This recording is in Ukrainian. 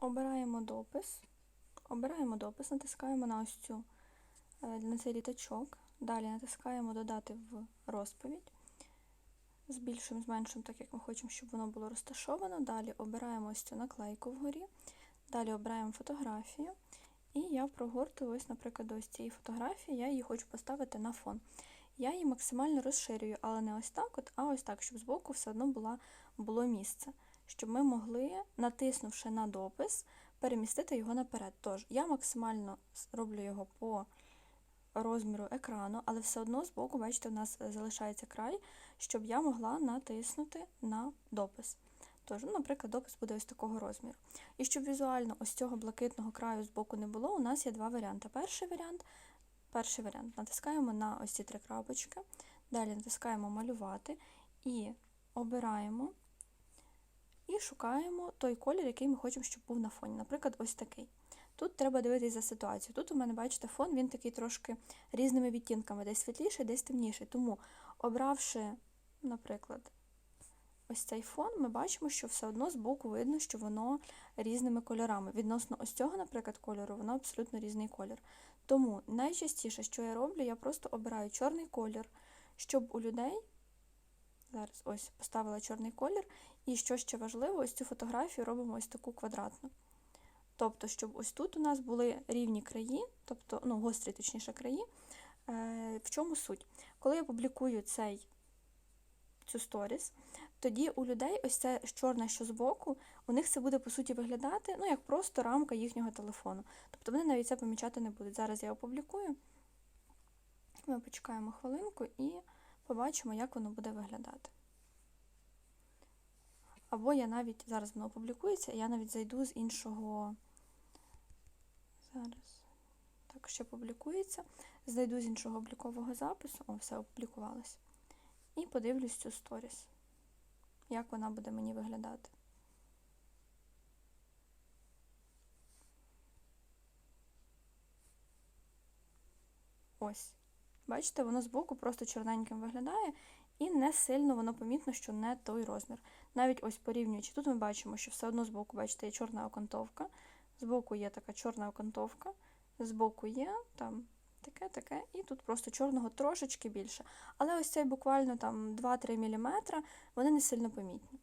Обираємо допис. Обираємо допис, натискаємо на ось цю е, на цей літачок. Далі натискаємо Додати в розповідь. Збільшуємо, зменшуємо так, як ми хочемо, щоб воно було розташовано. Далі обираємо ось цю наклейку вгорі. Далі обираємо фотографію. І я прогортую, ось, наприклад, ось цієї фотографії, я її хочу поставити на фон. Я її максимально розширюю, але не ось так, от, а ось так, щоб збоку все одно була, було місце, щоб ми могли, натиснувши на допис, перемістити його наперед. Тож, я максимально роблю його по розміру екрану, але все одно збоку, бачите, у нас залишається край, щоб я могла натиснути на допис. Тож, ну, наприклад, допис буде ось такого розміру. І щоб візуально ось цього блакитного краю з боку не було, у нас є два варіанти. Перший варіант перший варіант натискаємо на ось ці три крапочки, далі натискаємо малювати і обираємо шукаємо той колір, який ми хочемо, щоб був на фоні. Наприклад, ось такий. Тут треба дивитися за ситуацію. Тут у мене, бачите, фон, він такий трошки різними відтінками, десь світліший, десь темніший. Тому, обравши, наприклад, ось цей фон, ми бачимо, що все одно збоку видно, що воно різними кольорами. Відносно ось цього, наприклад, кольору, воно абсолютно різний колір. Тому найчастіше, що я роблю, я просто обираю чорний колір, щоб у людей. Зараз ось поставила чорний колір, і що ще важливо, ось цю фотографію робимо ось таку квадратну. Тобто, щоб ось тут у нас були рівні краї, тобто, ну, гострі, точніше, краї. Е, В чому суть? Коли я публікую цей, цю сторіс, тоді у людей ось це чорне, що збоку, у них це буде по суті виглядати ну, як просто рамка їхнього телефону. Тобто вони навіть це помічати не будуть. Зараз я опублікую. Ми почекаємо хвилинку і побачимо, як воно буде виглядати. Або я навіть, зараз воно опублікується, я навіть зайду з іншого. Зараз. Так, ще публікується. Зайду з іншого облікового запису, о, все опублікувалося. І подивлюсь цю сторіс як вона буде мені виглядати. Ось. Бачите, воно збоку просто чорненьким виглядає, і не сильно воно помітно, що не той розмір. Навіть ось порівнюючи, тут ми бачимо, що все одно збоку, бачите, є чорна окантовка, збоку є така чорна окантовка, збоку є там таке, таке, і тут просто чорного трошечки більше. Але ось цей буквально там 2-3 мм, вони не сильно помітні.